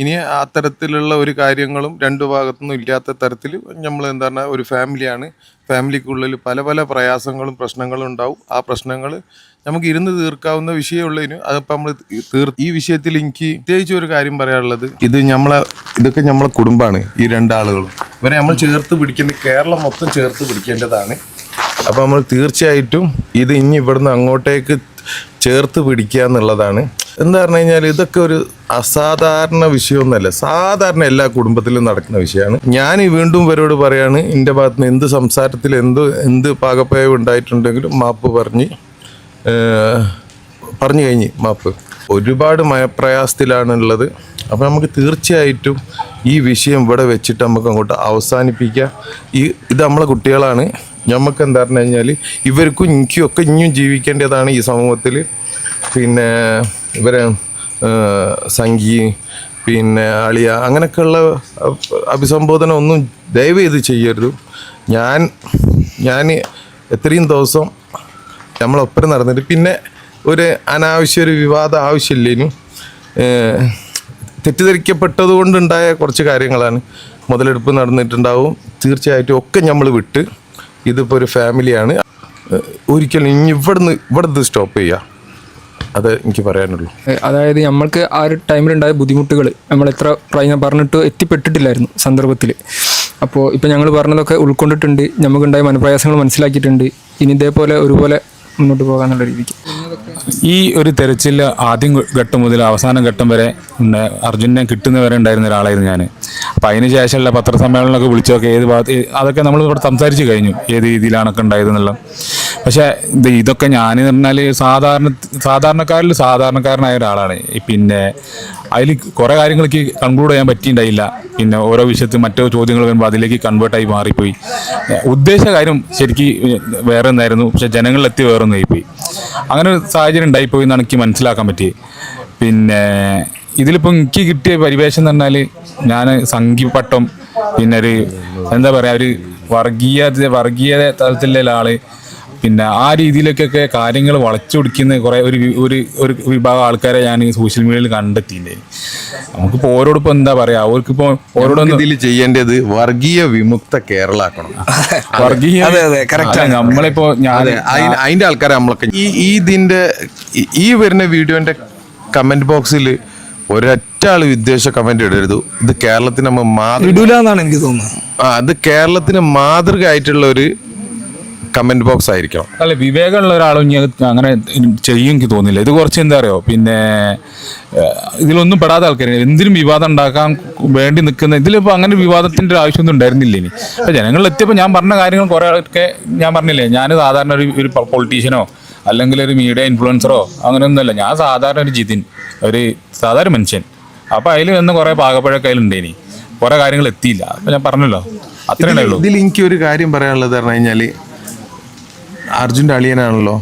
ഇനി അത്തരത്തിലുള്ള ഒരു കാര്യങ്ങളും രണ്ടു ഭാഗത്തുനിന്നും ഇല്ലാത്ത തരത്തിൽ നമ്മൾ എന്താണ് ഒരു ഫാമിലിയാണ്. ഫാമിലിക്കുള്ളിൽ പല പല പ്രയാസങ്ങളും പ്രശ്നങ്ങളും ഉണ്ടാവും. ആ പ്രശ്നങ്ങൾ നമുക്ക് ഇരുന്ന് തീർക്കാവുന്ന വിഷയമുള്ളതിന് അതിപ്പോൾ നമ്മൾ തീർ ഈ വിഷയത്തിൽ എനിക്ക് പ്രത്യേകിച്ച് ഒരു കാര്യം പറയാനുള്ളത്. ഇത് നമ്മളെ ഇതൊക്കെ നമ്മളെ കുടുംബമാണ് ഈ രണ്ടാളുകളും. ഇവരെ നമ്മൾ ചേർത്ത് പിടിക്കേണ്ട കേരളം മൊത്തം ചേർത്ത് പിടിക്കേണ്ടതാണ്. അപ്പോൾ നമ്മൾ തീർച്ചയായിട്ടും ഇത് ഇനി ഇവിടുന്ന് അങ്ങോട്ടേക്ക് ചേർത്ത് പിടിക്കുക എന്നുള്ളതാണ്. എന്താ പറഞ്ഞു കഴിഞ്ഞാൽ ഇതൊക്കെ ഒരു അസാധാരണ വിഷയമൊന്നുമല്ല. സാധാരണ എല്ലാ കുടുംബത്തിലും നടക്കുന്ന വിഷയമാണ്. ഞാൻ വീണ്ടും ഇവരോട് പറയാണ് എന്റെ ഭാഗത്ത് നിന്ന് എന്ത് സംസാരത്തിൽ എന്ത് എന്ത് പാകപ്പയവ് ഉണ്ടായിട്ടുണ്ടെങ്കിലും മാപ്പ് പറഞ്ഞ് പറഞ്ഞു കഴിഞ്ഞ് മാപ്പ്. ഒരുപാട് മയപ്രയാസത്തിലാണുള്ളത്. അപ്പോൾ നമുക്ക് തീർച്ചയായിട്ടും ഈ വിഷയം ഇവിടെ വെച്ചിട്ട് നമുക്ക് അങ്ങോട്ട് അവസാനിപ്പിക്കുക ഈ ഇത് നമ്മളെ കുട്ടികളാണ്. നമുക്ക് എന്താ പറഞ്ഞു കഴിഞ്ഞാൽ ഇവർക്കും എനിക്കും ഒക്കെ ഇനിയും ജീവിക്കേണ്ടതാണ് ഈ സമൂഹത്തിൽ പിന്നെ ഇവരെ സംഗി പിന്നെ അളിയ അങ്ങനെയൊക്കെയുള്ള അഭിസംബോധന ഒന്നും ദയവ് ചെയ്ത് ചെയ്യരുത്. ഞാൻ ഞാൻ എത്രയും ദിവസം നമ്മളൊപ്പം നടന്നിട്ട് പിന്നെ ഒരു അനാവശ്യ ഒരു വിവാദം ആവശ്യമില്ലേനും. തെറ്റിദ്ധരിക്കപ്പെട്ടത് കൊണ്ടുണ്ടായ കുറച്ച് കാര്യങ്ങളാണ് മുതലെടുപ്പ് നടന്നിട്ടുണ്ടാവും. തീർച്ചയായിട്ടും ഒക്കെ നമ്മൾ വിട്ട് ഇതിപ്പോൾ ഒരു ഫാമിലിയാണ്. ഒരിക്കലും ഇനി ഇവിടുന്ന് ഇവിടുന്ന് സ്റ്റോപ്പ് ചെയ്യുക അത് എനിക്ക് പറയാനുള്ളൂ. അതായത് നമ്മൾക്ക് ആ ഒരു ടൈമിലുണ്ടായ ബുദ്ധിമുട്ടുകൾ നമ്മൾ എത്ര പ്രായം പറഞ്ഞിട്ട് എത്തിപ്പെട്ടിട്ടില്ലായിരുന്നു സന്ദർഭത്തിൽ അപ്പോൾ ഇപ്പം ഞങ്ങൾ പറഞ്ഞതൊക്കെ ഉൾക്കൊണ്ടിട്ടുണ്ട് നമുക്കുണ്ടായ മനപ്രയാസങ്ങൾ മനസ്സിലാക്കിയിട്ടുണ്ട് ഇനി ഇതേപോലെ ഒരുപോലെ മുന്നോട്ട് പോകാനുള്ള രീതിക്ക്. ഈ ഒരു തെരച്ചിൽ ആദ്യം ഘട്ടം മുതൽ അവസാന ഘട്ടം വരെ ഉണ്ട് അർജുനെ കിട്ടുന്നവരെ ഉണ്ടായിരുന്ന ഒരാളായിരുന്നു ഞാൻ അപ്പം അതിന് ശേഷമുള്ള പത്രസമ്മേളനമൊക്കെ വിളിച്ചൊക്കെ ഏത് ഭാഗത്ത് അതൊക്കെ നമ്മൾ ഇവിടെ സംസാരിച്ച് കഴിഞ്ഞു ഏത് രീതിയിലാണൊക്കെ ഉണ്ടായതെന്നുള്ള പക്ഷേ ഇത് ഇതൊക്കെ ഞാൻ പറഞ്ഞാൽ സാധാരണ സാധാരണക്കാരിൽ സാധാരണക്കാരനായ ഒരാളാണ്. പിന്നെ അതിൽ കുറേ കാര്യങ്ങൾക്ക് കൺക്ലൂഡ് ചെയ്യാൻ പറ്റിയിട്ടുണ്ടായില്ല. പിന്നെ ഓരോ വിഷയത്തിൽ മറ്റോ ചോദ്യങ്ങൾ വരുമ്പോൾ അതിലേക്ക് കൺവേർട്ടായി മാറിപ്പോയി. ഉദ്ദേശ കാര്യം ശരിക്കും വേറെ ഒന്നായിരുന്നു. പക്ഷെ ജനങ്ങളിലെത്തി വേറെ ഒന്നായിപ്പോയി അങ്ങനെ ഒരു സാഹചര്യം ഉണ്ടായിപ്പോയി എന്നാണ് എനിക്ക് മനസ്സിലാക്കാൻ പറ്റിയത് പിന്നെ ഇതിലിപ്പോൾ എനിക്ക് കിട്ടിയ പരിവേഷം എന്ന് പറഞ്ഞാൽ ഞാൻ സംഘിപ്പട്ടം പിന്നെ ഒരു എന്താ പറയുക ഒരു വർഗീയ വർഗീയ തലത്തിലുള്ള ആൾ പിന്നെ ആ രീതിയിലേക്കൊക്കെ കാര്യങ്ങൾ വളച്ചൊടിക്കുന്ന കുറേ ഒരു ഒരു ഒരു വിഭാഗം ആൾക്കാരെ ഞാൻ ഈ സോഷ്യൽ മീഡിയയിൽ കണ്ടെത്തിയില്ലേ. നമുക്കിപ്പോൾ ഓരോടൊപ്പം എന്താ പറയാ? അവർക്കിപ്പോൾ ഓരോടൊന്നും ഇതിൽ ചെയ്യേണ്ടത് വർഗീയ വിമുക്ത കേരള ആക്കണം വർഗീയ അല്ല, നമ്മളിപ്പോ ഞാൻ അതെ അതിന്റെ ആൾക്കാരെ നമ്മളൊക്കെ ഈ ഈ ഇതിന്റെ ഈ- വരുന്ന വീഡിയോന്റെ കമന്റ് ബോക്സിൽ ഒരൊറ്റ ആൾ വിദ്വേഷ കമന്റ് ഇടരുത്. ഇത് കേരളത്തിന് നമ്മൾ മാതൃ ഇടൂലെന്നാണ് എനിക്ക് തോന്നുന്നത്. ആ അത് കേരളത്തിന് മാതൃക ആയിട്ടുള്ള ഒരു കമന്റ് ബോക്സ് ആയിരിക്കണം. അല്ല വിവേകമുള്ള ഒരാളും അങ്ങനെ ചെയ്യും എനിക്ക് തോന്നില്ല ഇത് കുറച്ച് എന്താ അറിയോ? പിന്നെ ഇതിലൊന്നും പെടാത്ത ആൾക്കാർ എന്തിനും വിവാദം ഉണ്ടാക്കാൻ വേണ്ടി നിൽക്കുന്ന ഇതിലിപ്പോൾ അങ്ങനെ വിവാദത്തിന്റെ ഒരു ആവശ്യമൊന്നും ഉണ്ടായിരുന്നില്ല ഇനി. അപ്പൊ ജനങ്ങളിൽ എത്തിയപ്പോൾ ഞാൻ പറഞ്ഞ കാര്യങ്ങൾ കുറേ ഒക്കെ ഞാൻ പറഞ്ഞില്ലേ? ഞാൻ സാധാരണ ഒരു ഒരു പൊളിറ്റീഷ്യനോ അല്ലെങ്കിൽ ഒരു മീഡിയ ഇൻഫ്ലുവൻസറോ അങ്ങനെയൊന്നുമല്ല. ഞാൻ സാധാരണ ഒരു ജിതിൻ ഒരു സാധാരണ മനുഷ്യൻ. അപ്പൊ അതിൽ വന്ന് കുറെ പാകപ്പഴൊക്കെ അതിലുണ്ടേനി കുറേ കാര്യങ്ങൾ എത്തിയില്ല. അപ്പൊ ഞാൻ പറഞ്ഞല്ലോ. അത്രേ ഉള്ളൂ. ഇതിൽ എനിക്ക് ഒരു കാര്യം പറയാനുള്ളത് പറഞ്ഞു കഴിഞ്ഞാൽ അർജുന്റെ അളിയനാണല്ലോ.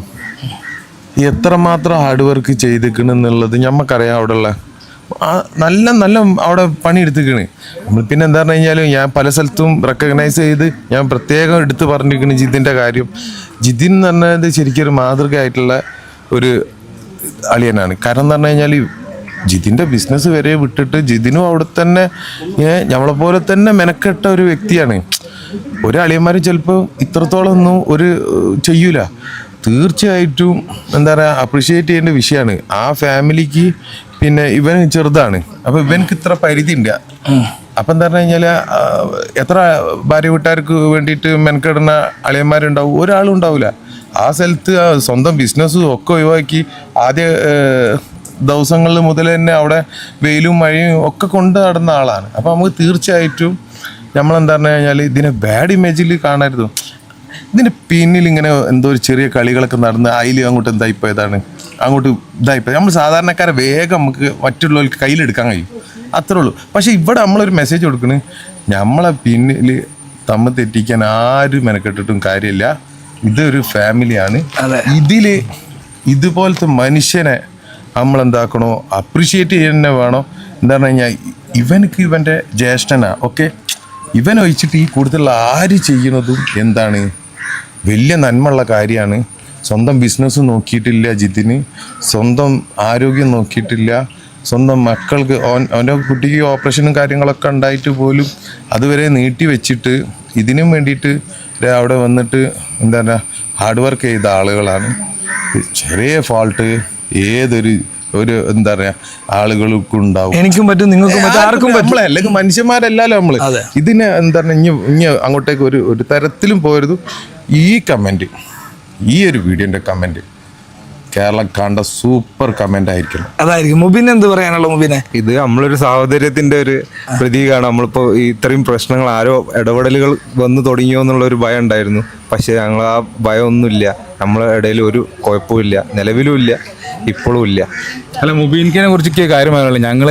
എത്രമാത്രം ഹാർഡ് വർക്ക് ചെയ്തിക്കണെന്നുള്ളത് ഞമ്മക്കറിയാം അവിടെ ഉള്ള നല്ല നല്ല അവിടെ പണിയെടുത്തിക്കണ്. നമ്മൾ പിന്നെ എന്താ പറഞ്ഞു കഴിഞ്ഞാൽ ഞാൻ പല സ്ഥലത്തും റെക്കഗ്നൈസ് ചെയ്ത് ഞാൻ പ്രത്യേകം എടുത്ത് പറഞ്ഞിരിക്കണ് ജിതിന്റെ കാര്യം. ജിതിൻ എന്ന് പറഞ്ഞത് ശരിക്കും ഒരു മാതൃകയായിട്ടുള്ള ഒരു അളിയനാണ്. കാരണം എന്ന് പറഞ്ഞു കഴിഞ്ഞാൽ ജിതിന്റെ ബിസിനസ് വരെ വിട്ടിട്ട് ജിതിനും അവിടെ തന്നെ ഏ, പോലെ തന്നെ മെനക്കെട്ട ഒരു വ്യക്തിയാണ്. ഒരു അളിയന്മാർ ചിലപ്പോൾ ഇത്രത്തോളം ഒന്നും ഒരു ചെയ്യൂല. തീർച്ചയായിട്ടും എന്താ പറയുക അപ്രിഷിയേറ്റ് ചെയ്യേണ്ട വിഷയമാണ് ആ ഫാമിലിക്ക് പിന്നെ ഇവൻ ചെറുതാണ്. അപ്പൊ ഇവനക്ക് ഇത്ര പരിധി ഉണ്ട് അപ്പം എന്താ പറഞ്ഞു കഴിഞ്ഞാൽ എത്ര ഭാര്യ വീട്ടുകാർക്ക് വേണ്ടിയിട്ട് മെനക്കെടുന്ന അളിയന്മാരുണ്ടാവും? ഒരാളും ഉണ്ടാവില്ല ആ സ്ഥലത്ത് സ്വന്തം ബിസിനസ്സും ഒക്കെ ഒഴിവാക്കി ആദ്യ ദിവസങ്ങളിൽ മുതൽ തന്നെ അവിടെ വെയിലും മഴയും ഒക്കെ കൊണ്ട് നടന്ന ആളാണ്. അപ്പം നമുക്ക് തീർച്ചയായിട്ടും നമ്മളെന്താ പറഞ്ഞു കഴിഞ്ഞാൽ ഇതിനെ ബാഡ് ഇമേജിൽ കാണരുത്. ഇതിന്റെ പിന്നിൽ ഇങ്ങനെ എന്തോ ഒരു ചെറിയ കളികളൊക്കെ നടന്ന് അതിൽ അങ്ങോട്ട് എന്തായിപ്പോയതാണ് അങ്ങോട്ട് ഇതായിപ്പോയി നമ്മൾ സാധാരണക്കാരെ വേഗം നമുക്ക് മറ്റുള്ളവർക്ക് കയ്യിലെടുക്കാൻ കഴിയും. അത്രേ ഉള്ളൂ. പക്ഷേ ഇവിടെ നമ്മളൊരു മെസ്സേജ് കൊടുക്കണ്. നമ്മളെ പിന്നിൽ തമ്മ തെറ്റിക്കാൻ ആരും മെനക്കെട്ടിട്ടും കാര്യമില്ല. ഇതൊരു ഫാമിലിയാണ്. ഇതിൽ ഇതുപോലത്തെ മനുഷ്യനെ നമ്മൾ എന്താക്കണോ അപ്രിഷിയേറ്റ് ചെയ്യുന്നതന്നെ വേണോ? എന്താ പറഞ്ഞു കഴിഞ്ഞാൽ ഇവനക്ക് ഇവന്റെ ജ്യേഷ്ഠനാണ് ഓക്കെ ഇവൻ ഒഴിച്ചിട്ട് ഈ കൂടുതലുള്ള ആര് ചെയ്യുന്നതും എന്താണ്? വലിയ നന്മയുള്ള കാര്യമാണ്. സ്വന്തം ബിസിനസ് നോക്കിയിട്ടില്ല ജിതിന്. സ്വന്തം ആരോഗ്യം നോക്കിയിട്ടില്ല. സ്വന്തം മക്കൾക്ക് അവന്റെ കുട്ടിക്ക് ഓപ്പറേഷനും കാര്യങ്ങളൊക്കെ ഉണ്ടായിട്ട് പോലും അതുവരെ നീട്ടി വെച്ചിട്ട് ഇതിനും വേണ്ടിയിട്ട് അവിടെ വന്നിട്ട് എന്താ പറയുക ഹാർഡ് വർക്ക് ചെയ്ത ആളുകളാണ്. ചെറിയ ഫോൾട്ട് ഏതൊരു ഒരു എന്താ പറയാ ആളുകൾക്കും ഉണ്ടാവും. എനിക്കും പറ്റും നിങ്ങൾക്കും പറ്റും ആർക്കും പറ്റും. അല്ലെങ്കിൽ മനുഷ്യന്മാരല്ലല്ലോ നമ്മൾ. ഇതിന് എന്താ പറഞ്ഞ ഇനി ഇനി അങ്ങോട്ടേക്ക് ഒരു ഒരു തരത്തിലും പോരുത്. ഈ കമന്റ് ഈ ഒരു വീഡിയോന്റെ കമന്റ് കേരളം കണ്ട സൂപ്പർ കമന്റ് ആയിരിക്കും അതായിരിക്കും. മുബിൻ എന്ത് പറയാനുള്ള മുബിനെ? ഇത് നമ്മളൊരു സാഹോദര്യത്തിന്റെ ഒരു പ്രതീകമാണ് നമ്മളിപ്പോ ഇത്രയും പ്രശ്നങ്ങൾ ആരോ ഇടപെടലുകൾ വന്നു തുടങ്ങിയോ എന്നുള്ള ഒരു ഭയം ഉണ്ടായിരുന്നു. പക്ഷെ ഞങ്ങൾ ആ ഭയമൊന്നുമില്ല. നമ്മളെ ഇടയിൽ ഒരു കുഴപ്പമില്ല നിലവിലും ഇല്ല. ഇപ്പോഴും ഇല്ല. അല്ല മുബീൻഖിനെ കുറിച്ചൊക്കെ കാര്യം പറയാനുള്ളത് ഞങ്ങൾ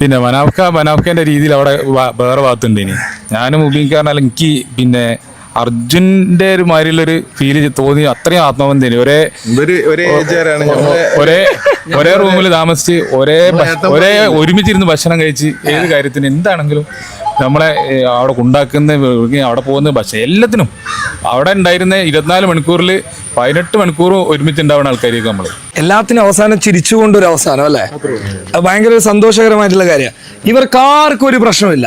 പിന്നെ മനാഫ്ക മനാഫ്കന്റെ രീതിയിൽ അവിടെ വേറെ ഭാഗത്തുണ്ട് ഇനി. ഞാനും മുബീൻ കാരണം എനിക്ക് പിന്നെ അർജുന്റെ ഒരു മാതിരിയുള്ളൊരു ഫീൽ തോന്നി. അത്രയും ആത്മബന്ധി ഒരേ ഒരു ഒരു റൂമിൽ താമസിച്ച് ഒരേ ഒരേ ഒരുമിച്ചിരുന്ന് ഭക്ഷണം കഴിച്ച് ഏത് കാര്യത്തിന് എന്താണെങ്കിലും നമ്മളെ അവിടെ ഉണ്ടാക്കുന്ന അവിടെ പോകുന്ന ഭക്ഷണം എല്ലാത്തിനും. അവിടെ ഉണ്ടായിരുന്ന ഇരുപത്തിനാല് മണിക്കൂറിൽ പതിനെട്ട് മണിക്കൂർ ഒരുമിച്ച് ഉണ്ടാവുന്ന ആൾക്കാർക്ക് നമ്മൾ എല്ലാത്തിനും അവസാനം ചിരിച്ചുകൊണ്ടൊരു അവസാനം അല്ലേ? ഭയങ്കര സന്തോഷകരമായിട്ടുള്ള കാര്യമാണ്. ഇവർക്കാർക്കും ഒരു പ്രശ്നമില്ല